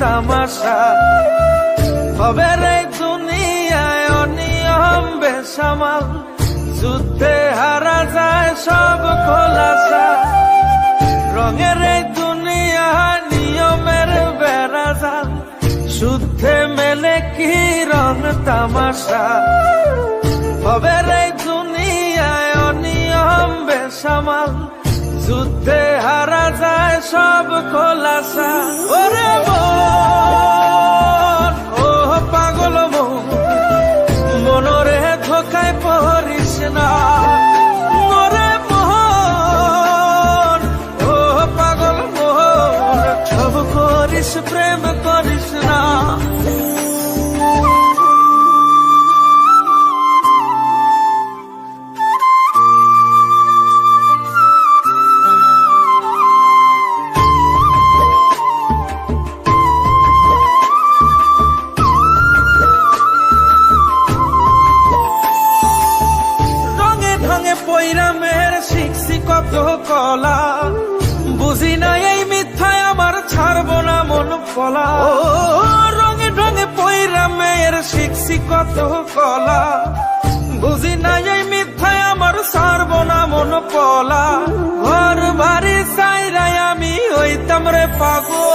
তামাশা। খবর এই দুনিয়ায় অনিয়ম বেসামাল। যুদ্ধে হারা যায় সব খোলাসা। রঙের এই দুনিয়া নিয়মের বেড়াজাল। শুদ্ধে মেলে কি রং তামাশা। খবর এই দুনিয়ায় অনিয়ম বেসামাল। যুদ্ধে হারা যায় সব খোলাসা। ওরে কলা বুঝি না এই মিথ্যায় আমার ছাড়বো না মন ফলা। রঙে ঢঙে মেয়ের শিখছি কত কলা। বুঝি না এই মিথ্যায় আমার ছাড়বো না মন পলা ঘর বাড়ি সাইরাই আমি হইতাম রে পাগল।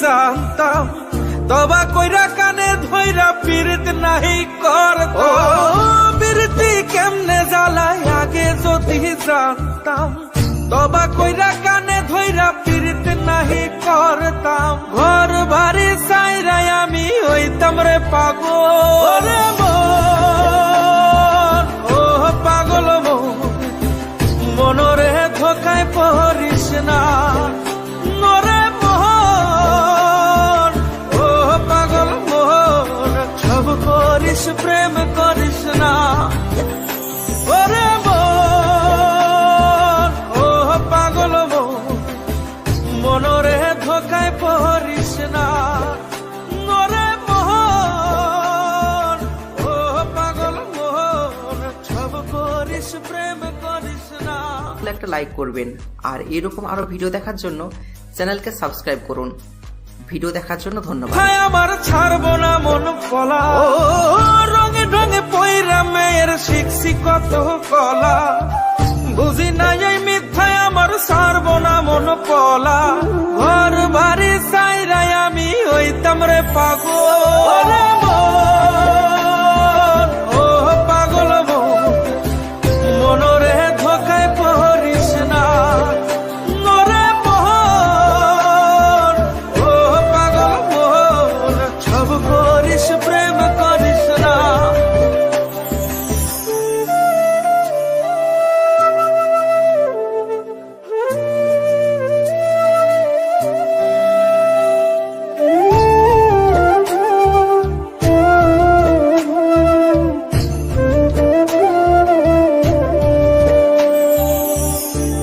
জানতাম তবা কইরা কানে ধইরা পীড়িত নাহি কর ও। প্রীতি কেমনে জ্বালাই আগে যদি জানতাম তবা কইরা কানে ধইরা পীড়িত নাহি করতাম। ঘর বাড়ি সাইরাই আমি হইতাম রে পাগল। লাইক করবেন। আর এরকম আরও ভিডিও দেখার জন্য চ্যানেলকে সাবস্ক্রাইব করুন। ভিডিও দেখার জন্য ধন্যবাদ। হায় আমার ছাড়বো না মন ফলা রঙে ঢঙে পয়রা মেয়ের শিখছি কত কলা। বুঝি না করিস প্রেম করিস না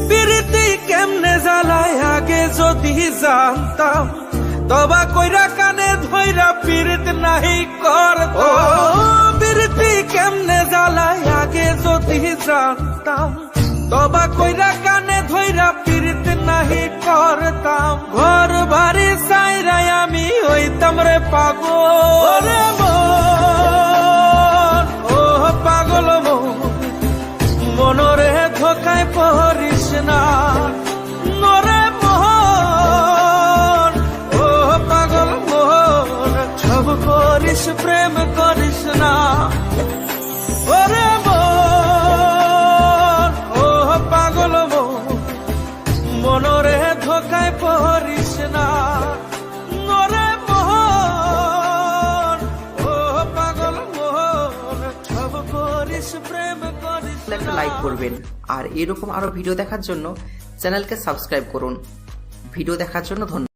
প্রীতি কেমনে জ্বালায় আগে যদি জানতাম তবা কইরা কানে ধইরা পীড়িত নাহি কর বিরতি প্রীতি, কেমনে জ্বালায় আগে যদি জানতাম? তবা কইরা কানে ধইরা পিরিত নাহি করতাম। ঘর বাড়ি সাইরাই আমি হইতাম রে পাগল। লাইক করবেন। আর এরকম আরও ভিডিও দেখার জন্য চ্যানেলকে সাবস্ক্রাইব করুন। ভিডিও দেখার জন্য ধন্যবাদ।